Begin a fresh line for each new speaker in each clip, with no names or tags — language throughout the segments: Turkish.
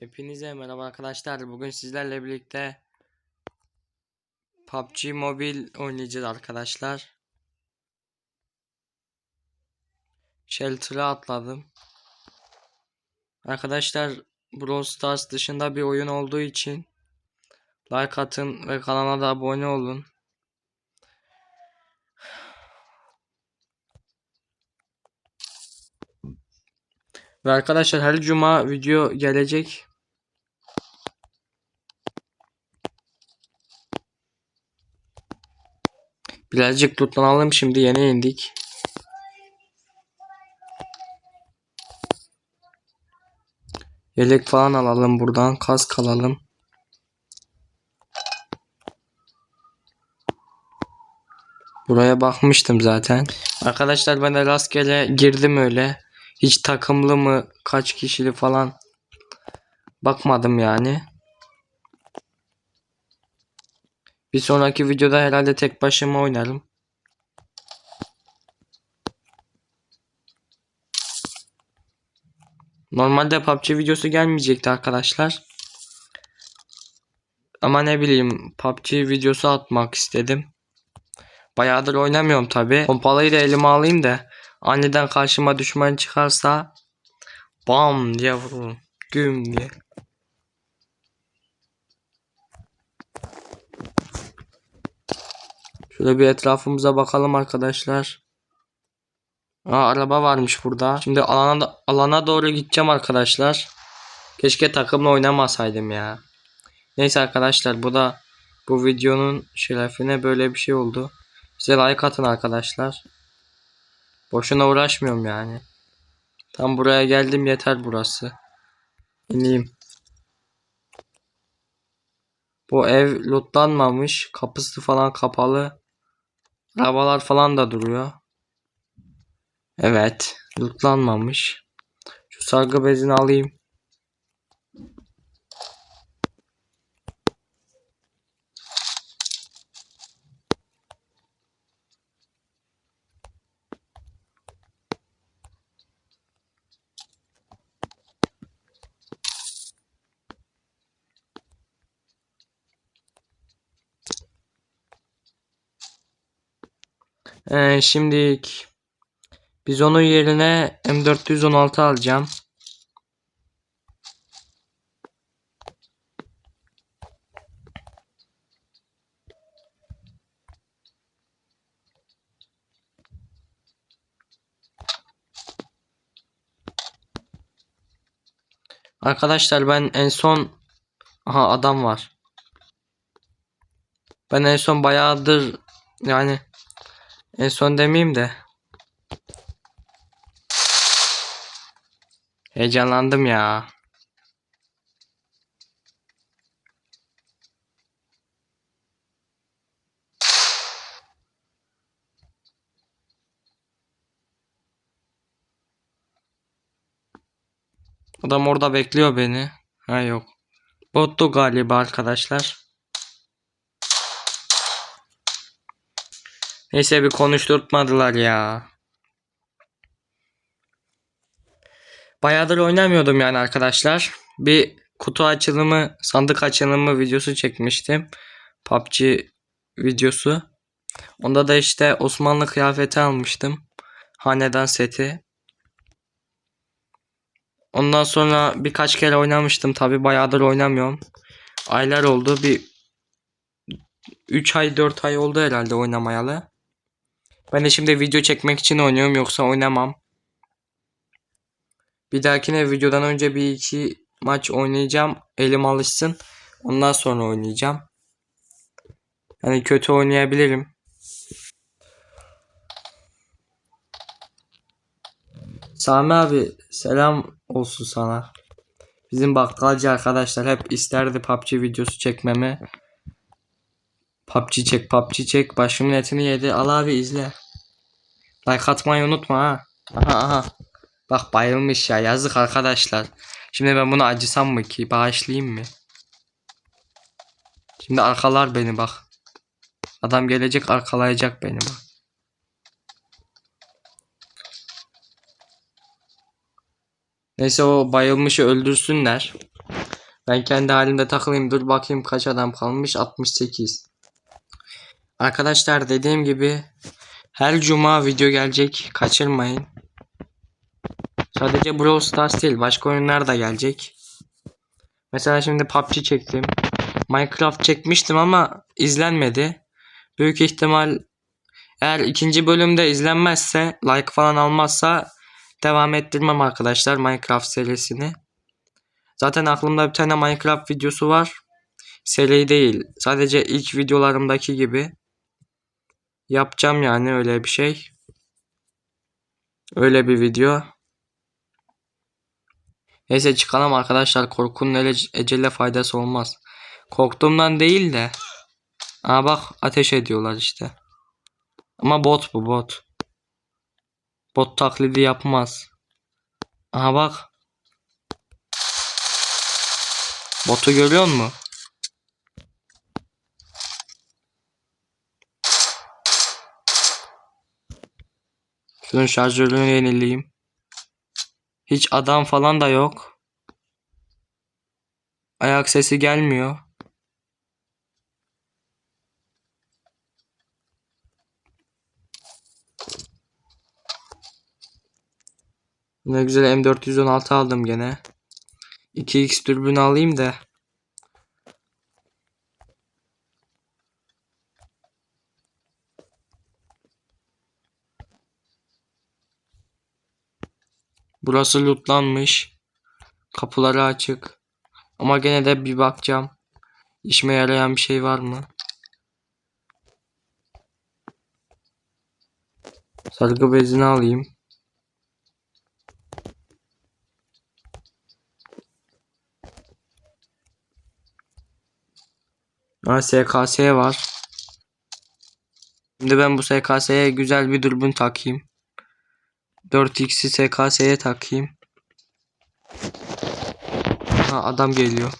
Hepinize merhaba arkadaşlar. Bugün sizlerle birlikte PUBG Mobile oynayacağız arkadaşlar. Shelter'a atladım. Arkadaşlar Brawl Stars dışında bir oyun olduğu için like atın ve kanala da abone olun. Ve arkadaşlar her cuma video gelecek. Birazcık tutlanalım şimdi yeni indik. Yelek falan alalım buradan. Kask alalım. Buraya bakmıştım zaten. Arkadaşlar ben de rastgele girdim öyle. Hiç takımlı mı kaç kişili falan bakmadım yani. Bir sonraki videoda herhalde tek başıma oynarım. Normalde PUBG videosu gelmeyecekti arkadaşlar. Ama ne bileyim PUBG videosu atmak istedim. Bayağıdır oynamıyorum tabi. Pompalıyı da elime alayım da aniden karşıma düşman çıkarsa bam diye vururum. Güm diye. Şöyle bir etrafımıza bakalım arkadaşlar. Aa, araba varmış burada. Şimdi alana, alana doğru gideceğim arkadaşlar. Keşke takımla oynamasaydım ya. Neyse arkadaşlar bu da bu videonun şerefine böyle bir şey oldu. Bize like atın arkadaşlar. Boşuna uğraşmıyorum yani. Tam buraya geldim yeter burası. İneyim. Bu ev lootlanmamış. Kapısı falan kapalı. Arabalar falan da duruyor. Evet. Lootlanmamış. Şu sargı bezini alayım. Ee, şimdilik biz onun yerine M416 alacağım. Arkadaşlar ben en son aha adam var. Ben en son bayağıdır yani en son demeyeyim de heyecanlandım ya. Adam orada bekliyor beni. Ha yok. Bottu galiba arkadaşlar. Neyse bir konuşturtmadılar ya. Bayağıdır oynamıyordum yani arkadaşlar. Bir kutu açılımı, sandık açılımı videosu çekmiştim. PUBG videosu. Onda da işte Osmanlı kıyafeti almıştım. Hanedan seti. Ondan sonra birkaç kere oynamıştım. Tabi bayağıdır oynamıyorum. Aylar oldu. Bir 3 ay 4 ay oldu herhalde oynamayalı. Ben de şimdi video çekmek için oynuyorum yoksa oynamam. Bir dahakine videodan önce bir iki maç oynayacağım. Elim alışsın. Ondan sonra oynayacağım. Yani kötü oynayabilirim. Sami abi selam olsun sana. Bizim bakkalcı arkadaşlar hep isterdi PUBG videosu çekmemi. PUBG çek PUBG çek başımın etini yedi. Al abi izle. Like atmayı unutma ha. Aha aha. Bak bayılmış ya yazık arkadaşlar. Şimdi ben bunu acısam mı ki? Bağışlayayım mı? Şimdi arkalar beni bak. Adam gelecek arkalayacak beni bak. Neyse o bayılmışı öldürsünler. Ben kendi halimde takılayım. Dur bakayım kaç adam kalmış. 68. Arkadaşlar dediğim gibi her cuma video gelecek. Kaçırmayın. Sadece Brawl Stars değil. Başka oyunlar da gelecek. Mesela şimdi PUBG çektim. Minecraft çekmiştim ama izlenmedi. Büyük ihtimal eğer ikinci bölümde izlenmezse, like falan almazsa devam ettirmem arkadaşlar Minecraft serisini. Zaten aklımda bir tane Minecraft videosu var. Seri değil. Sadece ilk videolarımdaki gibi. Yapacağım yani öyle bir şey. Öyle bir video. Neyse çıkalım arkadaşlar. Korkunun ele, ecele faydası olmaz. Korktuğumdan değil de. Aa bak ateş ediyorlar işte. Ama bot bu bot. Bot taklidi yapmaz. Aha bak. Botu görüyor musun? Şunun şarjörünü yenileyim. Hiç adam falan da yok. Ayak sesi gelmiyor. Ne güzel M416 aldım gene. 2x dürbün alayım da. Burası lootlanmış. Kapıları açık. Ama gene de bir bakacağım. İşime yarayan bir şey var mı? Sargı bezini alayım. Ha SKS var. Şimdi ben bu SKS'ye güzel bir dürbün takayım. 4x'i SKS'ye takayım. Ha adam geliyor.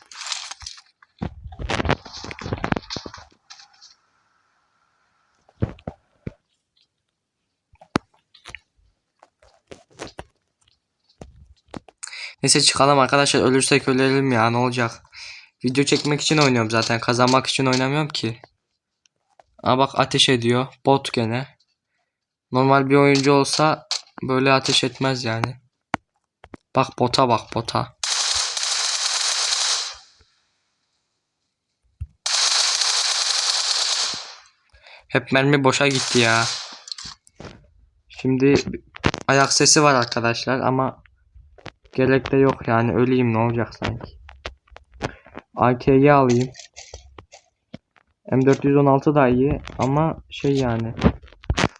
Neyse çıkalım arkadaşlar ölürsek ölelim ya ne olacak. Video çekmek için oynuyorum zaten kazanmak için oynamıyorum ki. Aa bak ateş ediyor bot gene. Normal bir oyuncu olsa böyle ateş etmez yani. Bak bota bak bota. Hep mermi boşa gitti ya. Şimdi ayak sesi var arkadaşlar ama gerek de yok yani öleyim ne olacak sanki. AK'yi alayım. M416 da iyi ama şey yani.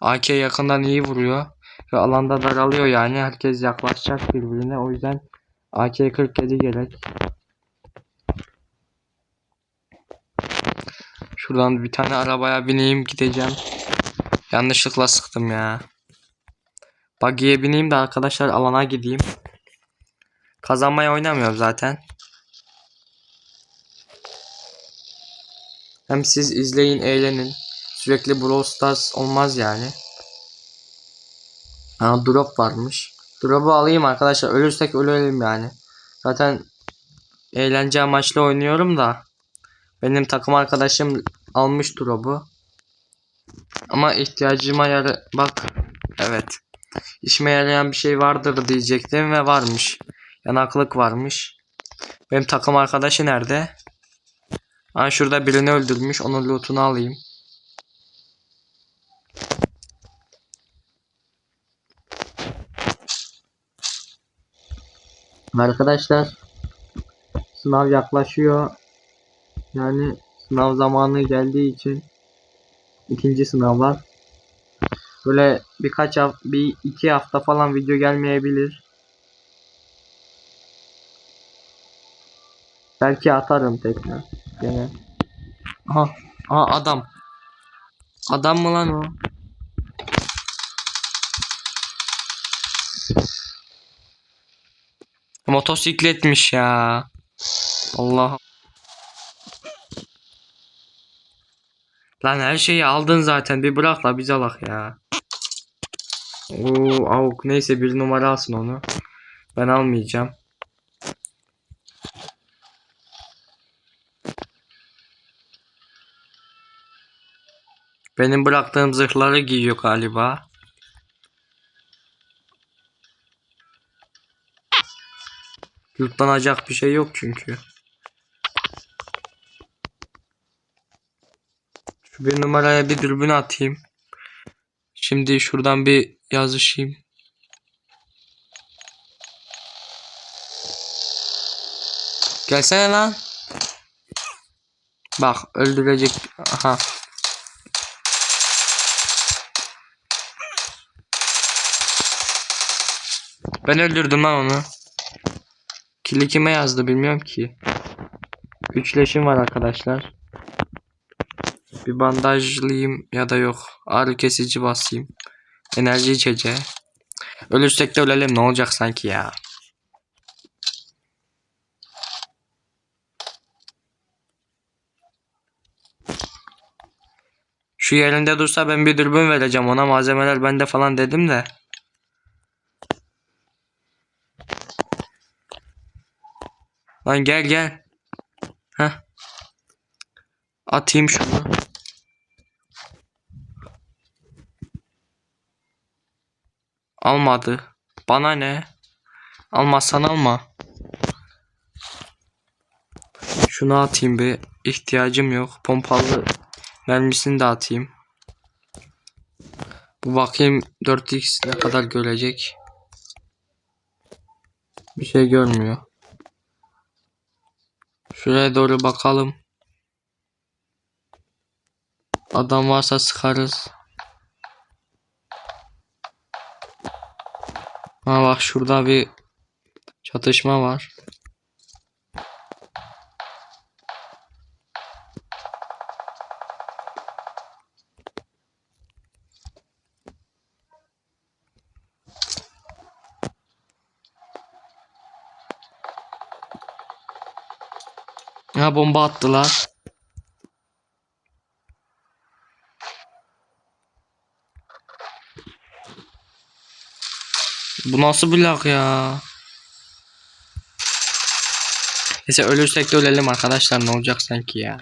AK yakından iyi vuruyor. Ve alanda daralıyor yani. Herkes yaklaşacak birbirine. O yüzden AK-47 gerek. Şuradan bir tane arabaya bineyim gideceğim. Yanlışlıkla sıktım ya. Buggy'ye bineyim de arkadaşlar alana gideyim. Kazanmaya oynamıyorum zaten. Hem siz izleyin, eğlenin. Sürekli Brawl Stars olmaz yani. Ha drop varmış. Drop'u alayım arkadaşlar. Ölürsek ölelim yani. Zaten eğlence amaçlı oynuyorum da. Benim takım arkadaşım almış drop'u. Ama ihtiyacıma yarı... Bak. Evet. İşime yarayan bir şey vardır diyecektim ve varmış. Yanaklık varmış. Benim takım arkadaşı nerede? Ha şurada birini öldürmüş. Onun lootunu alayım. Arkadaşlar sınav yaklaşıyor. Yani sınav zamanı geldiği için ikinci sınav var. Böyle birkaç hafta, bir iki hafta falan video gelmeyebilir. Belki atarım tekrar. Gene. Aha, aha adam. Adam mı lan o? Motosikletmiş ya. Allah. Lan her şeyi aldın zaten. Bir bırak la bize bak ya. Oo, avuk neyse bir numara alsın onu. Ben almayacağım. Benim bıraktığım zırhları giyiyor galiba. Yurtlanacak bir şey yok çünkü. Şu bir numaraya bir dürbün atayım. Şimdi şuradan bir yazışayım. Gelsene lan. Bak öldürecek. Aha. Ben öldürdüm lan onu. Kili kime yazdı bilmiyorum ki. Üçleşim var arkadaşlar. Bir bandajlayayım ya da yok. Ağrı kesici basayım. Enerji içeceği. Ölürsek de ölelim ne olacak sanki ya. Şu yerinde dursa ben bir dürbün vereceğim ona malzemeler bende falan dedim de. Lan gel gel. Heh. Atayım şunu. Almadı. Bana ne? Almazsan alma. Şunu atayım bir. İhtiyacım yok. Pompalı mermisini de atayım. Bu bakayım 4x ne kadar görecek. Bir şey görmüyor. Şuraya doğru bakalım. Adam varsa sıkarız. Ha bak şurada bir çatışma var. Ha bomba attılar. Bu nasıl lag ya? Neyse ölürsek de ölelim arkadaşlar ne olacak sanki ya.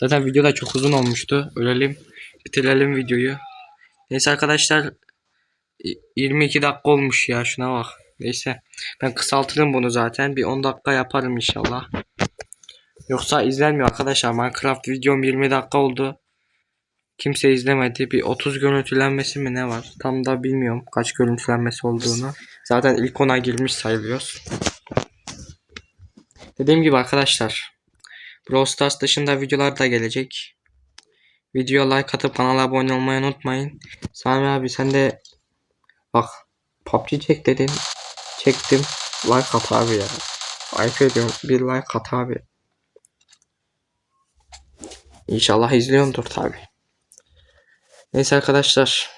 Zaten video da çok uzun olmuştu. Ölelim. Bitirelim videoyu. Neyse arkadaşlar. y- 22 dakika olmuş ya şuna bak. Neyse. Ben kısaltırım bunu zaten. Bir 10 dakika yaparım inşallah. Yoksa izlenmiyor arkadaşlar. Minecraft videom 20 dakika oldu. Kimse izlemedi. Bir 30 görüntülenmesi mi ne var? Tam da bilmiyorum kaç görüntülenmesi olduğunu. Zaten ilk ona girmiş sayılıyoruz. Dediğim gibi arkadaşlar. Brawl Stars dışında videolar da gelecek. Video like atıp kanala abone olmayı unutmayın. Sami abi sen de bak PUBG çek dedin. Çektim. Like at abi ya. Ayıp ediyorum. Bir like at abi. İnşallah izliyordur tabi. Neyse arkadaşlar.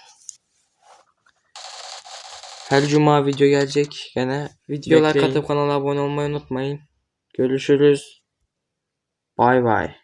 Her cuma video gelecek gene. Videolar
Bekleyin.
katıp kanala abone olmayı unutmayın. Görüşürüz. Bay bay.